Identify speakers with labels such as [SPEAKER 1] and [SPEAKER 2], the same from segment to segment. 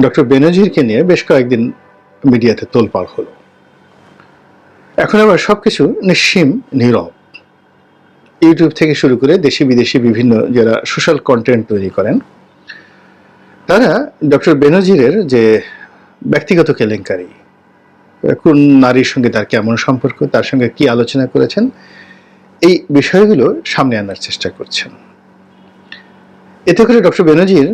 [SPEAKER 1] Doctor বেনজিরকে নিয়ে বেশ কয়েকদিন মিডিয়াতে তোলপাড় হলো। এখন আবার সবকিছু নিঃসীম, নীরব। ইউটিউব থেকে শুরু করে দেশি বিদেশি বিভিন্ন যারা সোশ্যাল কন্টেন্ট তৈরি করেন, তারা ডক্টর বেনজিরের যে ব্যক্তিগত কেলেঙ্কারি, কোন নারীর সঙ্গে তার কেমন সম্পর্ক, তার সঙ্গে কি আলোচনা করেছেন, এই বিষয়গুলো সামনে আনার চেষ্টা করছেন। এতে করে ডক্টর বেনজির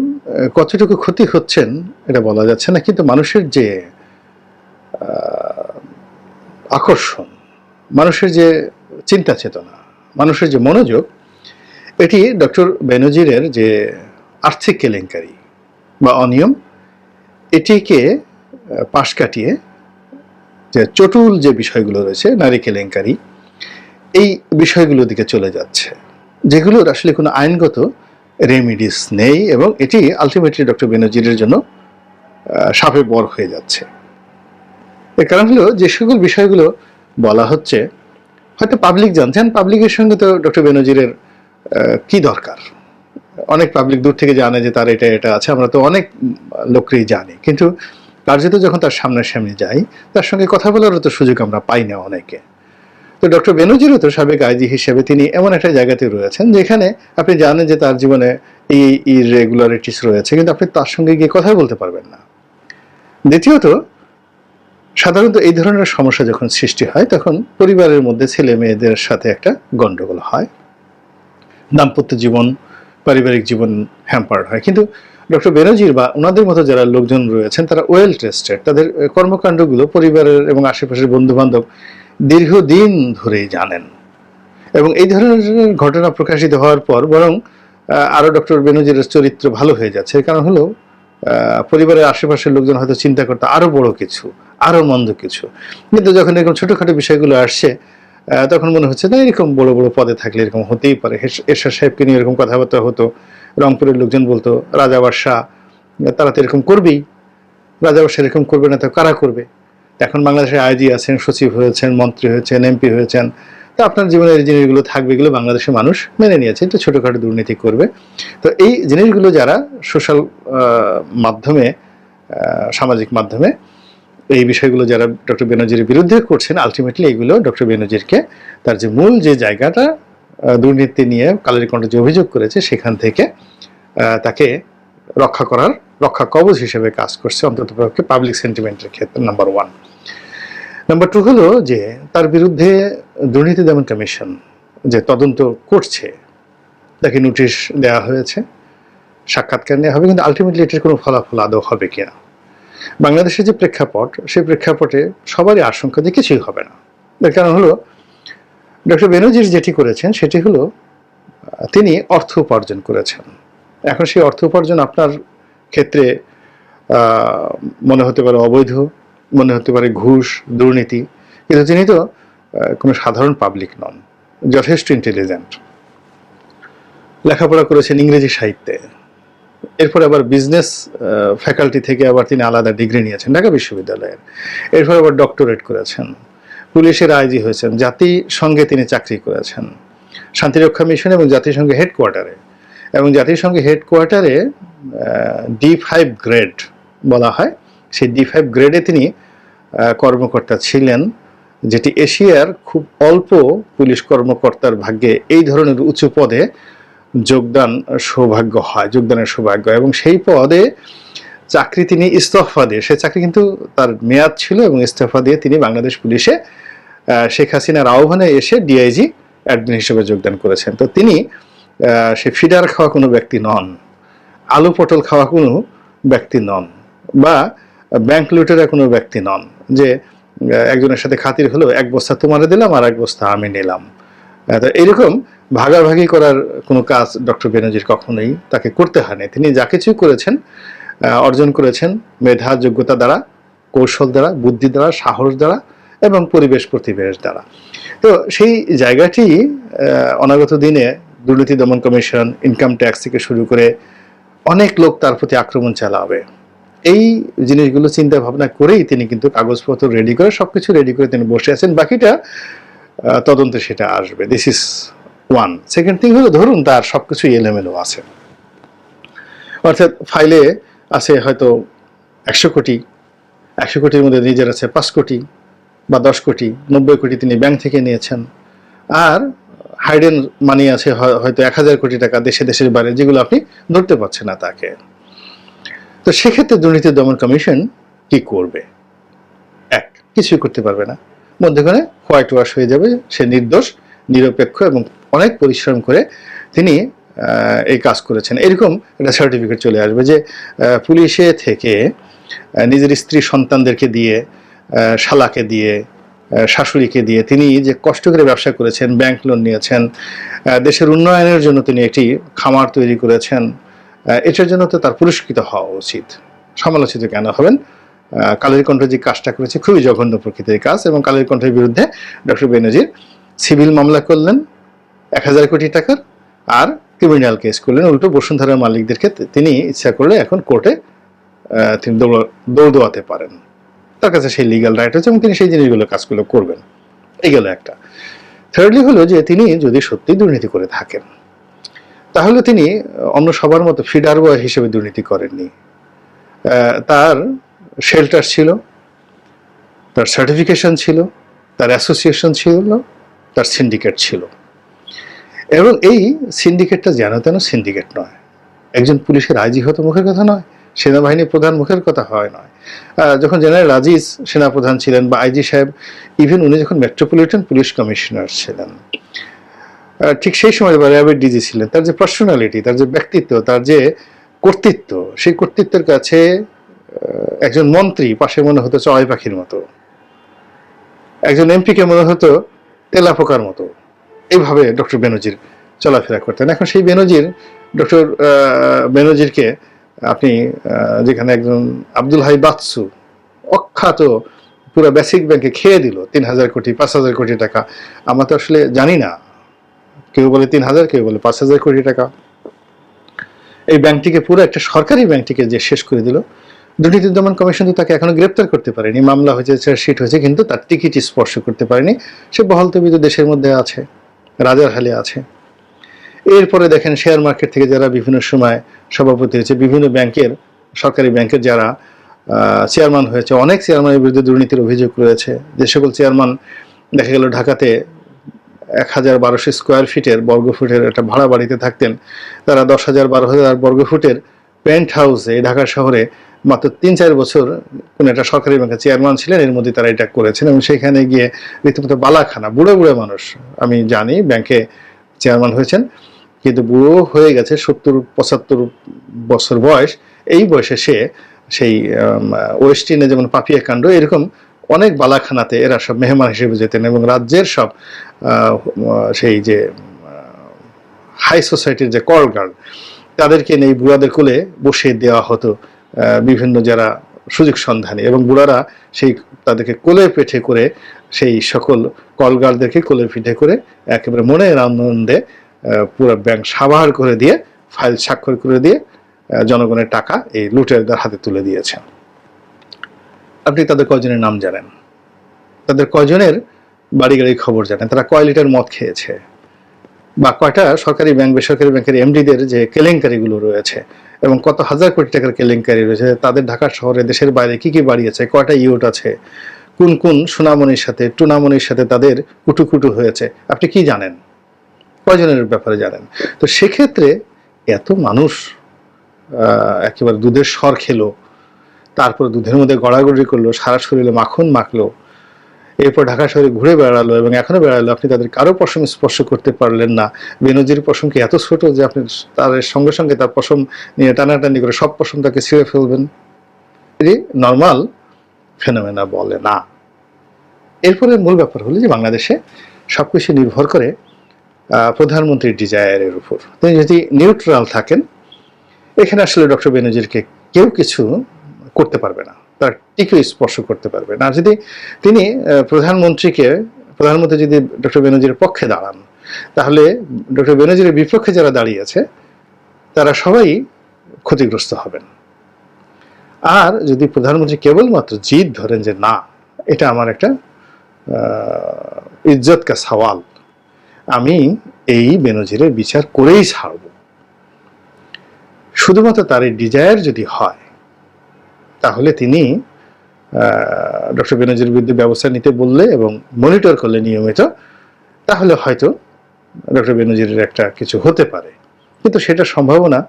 [SPEAKER 1] কতটুকু ক্ষতি হচ্ছেন এটা বলা যাচ্ছে না, কিন্তু মানুষের যে আকর্ষণ, মানুষের যে চিন্তা চেতনা, মানুষের যে মনোযোগ, এটি ডক্টর বেনজিরের যে আর্থিক কেলেঙ্কারি বা অনিয়ম, এটিকে পাশ কাটিয়ে যে চটুল যে বিষয়গুলো রয়েছে, নারী কেলেঙ্কারি, এই বিষয়গুলোর দিকে চলে যাচ্ছে, যেগুলোর আসলে কোনো আইনগত রেমিডিস নেই এবং এটি আলটিমেটলি ডক্টর বেনজিরের জন্য সাপে বর হয়ে যাচ্ছে। এর কারণ হলো যে সকল বিষয়গুলো বলা হচ্ছে হয়তো পাবলিক জানছেন পাবলিকের সঙ্গে তো ডক্টর বেনজিরের কি দরকার? অনেক পাবলিক দূর থেকে জানে যে তার এটা এটা আছে আমরা তো অনেক উম, লোককেই জানি। কিন্তু কার্যত যখন তার সামনাসামনি যাই তার সঙ্গে কথা বলারও তো সুযোগ আমরা পাই না অনেকে। তো ডক্টর বেনজিরও তো সাবেক আইজি হিসেবে তিনি এমন একটা জায়গাতে রয়েছেন যেখানে আপনি জানেন যে তার জীবনে এই ইরেগুলারিটিস রয়েছে, কিন্তু আপনি তার সঙ্গে গিয়ে কথা বলতে পারবেন না। দ্বিতীয়ত, সাধারণত এই ধরনের সমস্যা যখন সৃষ্টি হয়, তখন পরিবারের মধ্যে ছেলে মেয়েদের সাথে একটা গন্ডগোল হয়। দাম্পত্য জীবন, পারিবারিক জীবন হ্যাম্পার্ড হয়। কিন্তু ডক্টর বেনজির বা ওনাদের মতো যারা লোকজন রয়েছেন, তারা ওয়েল টেস্টেড তাদের কর্মকাণ্ডগুলো পরিবারের এবং আশেপাশের বন্ধু বান্ধব দীর্ঘদিন ধরেই জানেন। এবং এই ধরনের ঘটনা প্রকাশিত হওয়ার পর বরং আহ, আরও ডক্টর বেনজিরের চরিত্র ভালো হয়ে যাচ্ছে। কারণ হলো পরিবারের আশেপাশের লোকজন হয়তো চিন্তা করতে আরও বড় কিছু আরও মন্দ কিছু। কিন্তু যখন এরকম ছোটখাটো বিষয়গুলো আসছে তখন মনে হচ্ছে না এরকম বড় বড় পদে থাকলে এরকম হতেই পারে। এরশাদ সাহেবকে নিয়ে এরকম কথাবার্তা হতো রংপুরের লোকজন বলতো রাজা বাদশাহ তারা তো এরকম করবেই। রাজা বাদশাহ এরকম করবে না তো কারা করবে? এখন বাংলাদেশের আইজি আছেন, সচিব হয়েছেন, মন্ত্রী হয়েছেন, এমপি হয়েছেন, তো আপনার জীবনের এই জিনিসগুলো থাকবে এগুলো বাংলাদেশের মানুষ মেনে নিয়েছে, একটু ছোটোখাটো দুর্নীতি করবে। তো এই জিনিসগুলো যারা সোশ্যাল মাধ্যমে সামাজিক মাধ্যমে, এই বিষয়গুলো যারা ডক্টর বেনজিরের বিরুদ্ধে করছেন আলটিমেটলি এগুলো ডক্টর বেনজিরকে তার যে মূল যে জায়গাটা দুর্নীতি নিয়ে কালের কণ্ঠ যে অভিযোগ করেছে, সেখান থেকে তাকে রক্ষা করার, রক্ষা কবচ হিসেবে কাজ করছে অন্তত পাবলিক সেন্টিমেন্টের ক্ষেত্রে নাম্বার ওয়ান নাম্বার টু হলো যে তার বিরুদ্ধে দুর্নীতি দমন কমিশন যে তদন্ত করছে, তাকে নোটিশ দেওয়া হয়েছে, সাক্ষাৎকার নেওয়া হবে, কিন্তু আলটিমেটলি এটির কোনো ফলাফল আদৌ হবে কিনা। বাংলাদেশের যে প্রেক্ষাপট, সেই প্রেক্ষাপটে সবারই আশঙ্কা যে কিছুই হবে না। এর কারণ হলো, ডক্টর বেনজির যেটি করেছেন, সেটি হলো, তিনি অর্থ উপার্জন করেছেন। এখন সেই অর্থ উপার্জন আপনার ক্ষেত্রে মনে হতে পারে অবৈধ মনে হতে পারে ঘুষ, দুর্নীতি, কিন্তু তিনি তো কোনো সাধারণ পাবলিক নন, যথেষ্ট ইন্টেলিজেন্ট লেখাপড়া করেছেন ইংরেজি সাহিত্যে। এরপর আবার বিজনেস ফ্যাকাল্টি থেকে আবার তিনি আলাদা ডিগ্রি নিয়েছেন ঢাকা বিশ্ববিদ্যালয়ের। এরপর আবার ডক্টরেট করেছেন। পুলিশের আইজি হয়েছেন। জাতিসংঘে তিনি চাকরি করেছেন। শান্তিরক্ষা মিশন এবং জাতিসংঘ হেডকোয়ার্টারে এবং জাতিসংঘ হেডকোয়ার্টারে ডি ফাইভ গ্রেড বলা হয়। সেই ডি ফাইভ গ্রেডে তিনি কর্মকর্তা ছিলেন, যেটি এশিয়ার খুব অল্প পুলিশ কর্মকর্তার ভাগ্যে এই ধরনের উঁচু পদে যোগদান সৌভাগ্য হয়, যোগদানের সৌভাগ্য। এবং সেই পদে চাকরি তিনি ইস্তফা দিয়ে, সে চাকরি কিন্তু তার মেয়াদ ছিল এবং ইস্তফা দিয়ে তিনি বাংলাদেশ পুলিশে শেখ হাসিনার আহ্বানে এসে ডিআইজি অ্যাডমিন হিসেবে যোগদান করেছেন। তো তিনি সে ফিডার খাওয়া কোনো ব্যক্তি নন, আলু পটল খাওয়া কোনো ব্যক্তি নন, বা ব্যাংক লুটেরা কোনো ব্যক্তি নন। যে একজনের সাথে খাতির হলো এক বস্তা তোমারে দিলাম আর এক বস্তা আমি নিলাম। তো এরকম ভাগাভাগি করার কোনো কাজ ডক্টর বেনজির কখনোই তাকে করতে হয়নি। তিনি যা কিছুই করেছেন অর্জন করেছেন মেধা, যোগ্যতা দ্বারা, কৌশল দ্বারা, বুদ্ধি দ্বারা, সাহস দ্বারা এবং পরিবেশ প্রতিবেশ দ্বারা। তো সেই জায়গাটি অনাগত দিনে দুর্নীতি দমন কমিশন ইনকাম ট্যাক্স থেকে শুরু করে অনেক লোক তার প্রতি আক্রমণ চালাবে। এই জিনিসগুলো চিন্তা ভাবনা করেই তিনি কিন্তু কাগজপত্র রেডি করে, সবকিছু রেডি করে তিনি বসে আছেন। বাকিটা তদন্তে সেটা আসবে। This is one second thing হলো, ধরুন তার সবকিছু এলোমেলো আছে। অর্থাৎ ফাইলে আছে হয়তো একশো কোটি, একশো কোটির মধ্যে নিজের আছে পাঁচ কোটি বা দশ কোটি, নব্বই কোটি তিনি ব্যাংক থেকে নিয়েছেন। আর হাইডেন মানি আছে হয়- হয়তো এক হাজার কোটি টাকা দেশে দেশের বাইরে, যেগুলো আপনি ধরতে পারছেন না তাকে। তো সেক্ষেত্রে দুর্নীতি দমন কমিশন কি করবে? এক, কিছুই করতে পারবে না। মধ্যখানে হোয়াইট ওয়াশ হয়ে যাবে, সে নির্দোষ, নিরপেক্ষ এবং অনেক পরিশ্রম করে তিনি এই কাজ করেছেন। এরকম একটা সার্টিফিকেট চলে আসবে যে পুলিশে থেকে নিজের স্ত্রী সন্তানদেরকে দিয়ে শালাকে দিয়ে শাশুড়িকে দিয়ে তিনি যে কষ্ট করে ব্যবসা করেছেন, ব্যাংক লোন নিয়েছেন দেশের উন্নয়নের জন্য তিনি একটি খামার তৈরি করেছেন এটার জন্য তো তার পুরস্কৃত হওয়া উচিত। সমালোচিত কেন হবেন? কালের কণ্ঠ যে কাজটা করেছে খুবই জঘন্য প্রকৃতির কাজ এবং কালের কণ্ঠের বিরুদ্ধে ডক্টর বেনজির সিভিল মামলা করলেন, এক হাজার কোটি টাকার, আর ক্রিমিনাল কেস করলেন। উল্টো বসুন্ধরার মালিকদেরকে তিনি ইচ্ছা করলে এখন কোর্টে তিনি দৌড় দৌড় দৌড়াতে পারেন। তার কাছে সেই লিগ্যাল রাইট আছে এবং তিনি সেই জিনিসগুলো কাজগুলো করবেন। এই গেল একটা। থার্ডলি হলো যে তিনি যদি সত্যি দুর্নীতি করে থাকেন তাহলে তিনি অন্য সবার মতো ফিডার বয় হিসেবে দুর্নীতি করেননি। তার শেল্টার ছিল, তার সার্টিফিকেশন ছিল, তার অ্যাসোসিয়েশন ছিল, তার সিন্ডিকেট ছিল। এবং এই সিন্ডিকেটটা যেন তেন সিন্ডিকেট নয়। একজন পুলিশের আইজি হতো মুখের কথা নয়, সেনাবাহিনীর প্রধান মুখের কথা হয় নয়। যখন জেনারেল আজিজ সেনাপ্রধান ছিলেন বা আইজি সাহেব ইভেন উনি যখন মেট্রোপলিটন পুলিশ কমিশনার ছিলেন ঠিক সেই সময় র্যাবের ডিজি ছিলেন। তার যে পার্সোনালিটি তার যে ব্যক্তিত্ব, তার যে কর্তৃত্ব, সেই কর্তৃত্বের কাছে একজন মন্ত্রী পাশে মনে হতো চড়াই পাখির মতো। একজন এমপিকে মনে হতো তেলাপোকার মতো। এইভাবে ডক্টর বেনজির চলাফেরা করতেন। এখন সেই বেনজির ডক্টর বেনজিরকে আপনি যেখানে একজন আব্দুল হাই বাৎসু, অখ্যাত পুরো বেসিক ব্যাংকে খেয়ে দিল, তিন হাজার কোটি, পাঁচ হাজার কোটি টাকা। আমরা তো আসলে জানি না কেউ বলে তিন হাজার, কেউ বলে পাঁচ হাজার কোটি টাকা। এই ব্যাংকটিকে পুরো একটা সরকারি ব্যাংকটিকে যে শেষ করে দিল দুর্নীতি দমন কমিশন তো তাকে এখনও গ্রেপ্তার করতে পারেনি। মামলা হয়েছে, চার্জশিট হয়েছে, কিন্তু তার টিকিট স্পর্শ করতে পারেনি। সে বহাল তবিত দেশের মধ্যে আছে, রাজার হালে আছে। এরপরে দেখেন শেয়ার মার্কেট থেকে যারা বিভিন্ন সময় সভাপতি হয়েছে, বিভিন্ন ব্যাংকের, সরকারি ব্যাংকের যারা চেয়ারম্যান হয়েছে, অনেক চেয়ারম্যানের বিরুদ্ধে দুর্নীতির অভিযোগ রয়েছে। যে সকল চেয়ারম্যান দেখা গেল ঢাকাতে এক হাজার বারোশো স্কোয়ার ফিটের বর্গ ফুটের একটা ভাড়া বাড়িতে থাকতেন। তারা দশ হাজার বারো হাজার বর্গ ফুটের পেন্ট হাউসে ঢাকা শহরে মাত্র তিন চার বছর কোন একটা সরকারি ব্যাংকের চেয়ারম্যান ছিলেন, এর মধ্যে তারা এটা করেছেন এবং সেখানে গিয়ে রীতিমতো বালাখানা, বুড়ো বুড়ো মানুষ, আমি জানি ব্যাংকে চেয়ারম্যান হয়েছেন, কিন্তু বুড়ো হয়ে গেছে সত্তর, পঁচাত্তর বছর বয়স। এই বয়সে সে সেই ওয়েস্টিনে যেমন পাপিয়া কাণ্ড, এরকম অনেক বালাখানাতে এরা সব মেহমান হিসেবে যেতেন এবং রাজ্যের সব সেই যে হাই সোসাইটির যে কল গার্ড তাদেরকে এই বুড়াদের কোলে বসিয়ে দেওয়া হতো বিভিন্ন যারা সুযোগ সন্ধানী এবং বুড়ারা সেই তাদেরকে কোলে পেঠে করে সেই সকল কলগার্ডদেরকে কোলে পিঠে করে একেবারে মনের আনন্দে পুরো ব্যাংক সাবাহার করে দিয়ে ফাইল স্বাক্ষর করে দিয়ে জনগণের টাকা এই লুটেরদের হাতে তুলে দিয়েছেন। আপনি তাদের কয়জনের নাম জানেন? তাদের কয়জনের বাড়ি গাড়ি খবর জানেন? তারা কয় লিটার মদ খেয়েছে? বা কয়টা সরকারি ব্যাংক, বেসরকারি ব্যাংকের এমডিদের যে কেলেঙ্কারিগুলো রয়েছে এবং কত হাজার কোটি টাকার কেলেঙ্কারি রয়েছে, তাদের ঢাকা শহরে দেশের বাইরে কি কি বাড়ি আছে, কয়টা ইউট আছে, কোন কোন সোনামণির সাথে টুনামণির সাথে তাদের কুটুকুটু হয়েছে, আপনি কি জানেন? কয়জনের ব্যাপারে জানেন? তো সেক্ষেত্রে এত মানুষ একেবারে দুধের স্বর খেলো তারপর দুধের মধ্যে গড়াগড়ি করল সারা শরীরে মাখন মাখলো। এরপর ঢাকা শহরে ঘুরে বেড়ালো এবং এখনও বেড়ালো। আপনি তাদের কারও পশম স্পর্শ করতে পারলেন না। বেনজির পশম কি এত ছোট যে আপনি তার সঙ্গে সঙ্গে তার পশম নিয়ে টানাটানি করে সব পশম তাকে ছিঁড়ে ফেলবেন? এটি নর্মাল ফেনোমেনা বলে না। এরপরে মূল ব্যাপার হলো যে বাংলাদেশে সব সবকিছু নির্ভর করে প্রধানমন্ত্রীর ডিজায়ারের উপর। তিনি যদি নিউট্রাল থাকেন, এখানে আসলে ডক্টর বেনজিরকে কেউ কিছু করতে পারবে না, তার টিকে স্পর্শ করতে পারবে না। যদি তিনি প্রধানমন্ত্রীকে, প্রধানমন্ত্রী যদি ডক্টর বেনজিরের পক্ষে দাঁড়ান, তাহলে ডক্টর বেনজিরের বিপক্ষে যারা দাঁড়িয়েছে তারা সবাই ক্ষতিগ্রস্ত হবেন। আর যদি প্রধানমন্ত্রী কেবলমাত্র জিদ ধরেন যে না, এটা আমার একটা ইজ্জত কা সওয়াল, আমি এই বেনজিরের বিচার করেই ছাড়ব। শুধুমাত্র তার এই ডিজায়ার যদি হয় তাহলে তিনি ডক্টর বেনজির বিরুদ্ধে ব্যবস্থা নিতে বললে এবং মনিটর করলে নিয়মিত, তাহলে হয়তো ডক্টর বেনজিরের একটা কিছু হতে পারে। কিন্তু সেটা সম্ভাবনা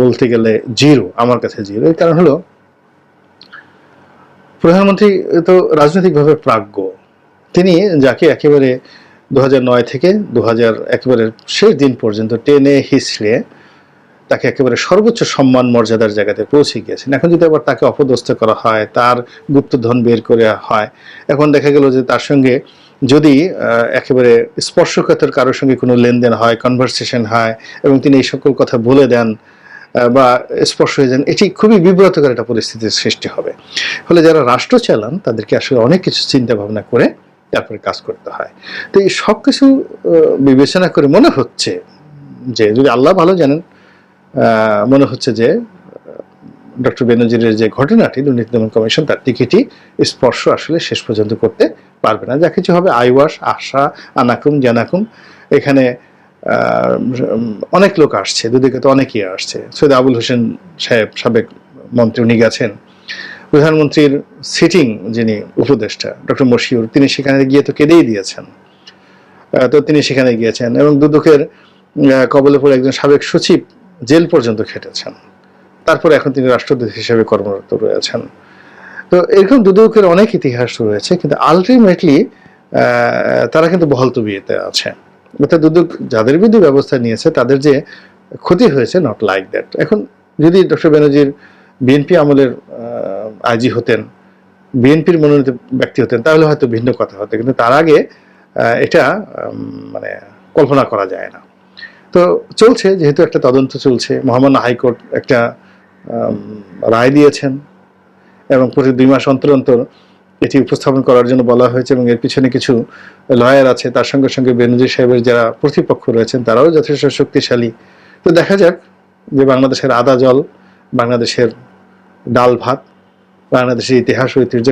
[SPEAKER 1] বলতে গেলে জিরো, আমার কাছে জিরো। এর কারণ হলো, প্রধানমন্ত্রী তো রাজনৈতিকভাবে প্রাজ্ঞ। তিনি যাকে একেবারে দু নয় থেকে দু হাজার একেবারে শেষ দিন পর্যন্ত টেনে হিসড়ে তাকে একেবারে সর্বোচ্চ সম্মান মর্যাদার জায়গাতে পৌঁছে গিয়েছেন। এখন যদি আবার তাকে অপদস্থ করা হয়, তার গুপ্তধন বের করে হয়, এখন দেখা গেল যে তার সঙ্গে যদি একেবারে স্পর্শকাতর কারোর সঙ্গে কোনো লেনদেন হয় কনভারসেশন হয়, এবং তিনি এই সকল কথা বলে দেন বা স্পর্শ হয়ে যান, এটি খুবই বিব্রতকর একটা পরিস্থিতির সৃষ্টি হবে। ফলে যারা রাষ্ট্র চালান, তাদেরকে আসলে অনেক কিছু চিন্তা ভাবনা করে তারপরে কাজ করতে হয়। তো এই সব কিছু বিবেচনা করে মনে হচ্ছে যে, যদি আল্লাহ ভালো জানেন মনে হচ্ছে যে ডক্টর বেনজিরের যে ঘটনাটি, দুর্নীতি দমন কমিশন তার টিকিটই স্পর্শ আসলে শেষ পর্যন্ত করতে পারবে না। যা কিছু হবে আইওয়াস আশা, আনাকুম, জানাকুম, এখানে অনেক লোক আসছে, দুদিকে তো অনেকেই আসছে। সৈয়দ আবুল হোসেন সাহেব, সাবেক মন্ত্রী, উনি গেছেন। প্রধানমন্ত্রীর সিটিং যিনি উপদেষ্টা, ডক্টর মশিউর, তিনি সেখানে গিয়ে তো কেঁদেই দিয়েছেন। তো তিনি সেখানে গিয়েছেন এবং দুদকের কবলে পড়ে একজন সাবেক সচিব জেল পর্যন্ত খেটেছেন। তারপরে এখন তিনি রাষ্ট্রদূত হিসেবে কর্মরত রয়েছেন। তো এরকম দুদকের অনেক ইতিহাস রয়েছে, কিন্তু আলটিমেটলি তারা কিন্তু বহল তবিয়েতে আছে। অর্থাৎ দুদক যাদের বিরুদ্ধে ব্যবস্থা নিয়েছে, তাদের যে ক্ষতি হয়েছে নট লাইক দ্যাট এখন যদি ডক্টর ব্যানার্জির বিএনপি আমলের আইজি হতেন, বিএনপির মনোনীত ব্যক্তি হতেন, তাহলে হয়তো ভিন্ন কথা হতো। কিন্তু তার আগে এটা মানে কল্পনা করা যায় না। তো চলছে, যেহেতু একটা তদন্ত চলছে, মহামান্য হাইকোর্ট একটা রায় দিয়েছেন এবং প্রতি দুই মাস অন্তর অন্তর এটি উপস্থাপন করার জন্য বলা হয়েছে এবং এর পিছনে কিছু লয়ার আছে, তার সঙ্গে সঙ্গে বেনজির সাহেবের যারা প্রতিপক্ষ রয়েছেন, তারাও যথেষ্ট শক্তিশালী। তো দেখা যাক যে বাংলাদেশের আদা জল, বাংলাদেশের ডাল ভাত, বাংলাদেশের ইতিহাস ঐতিহ্য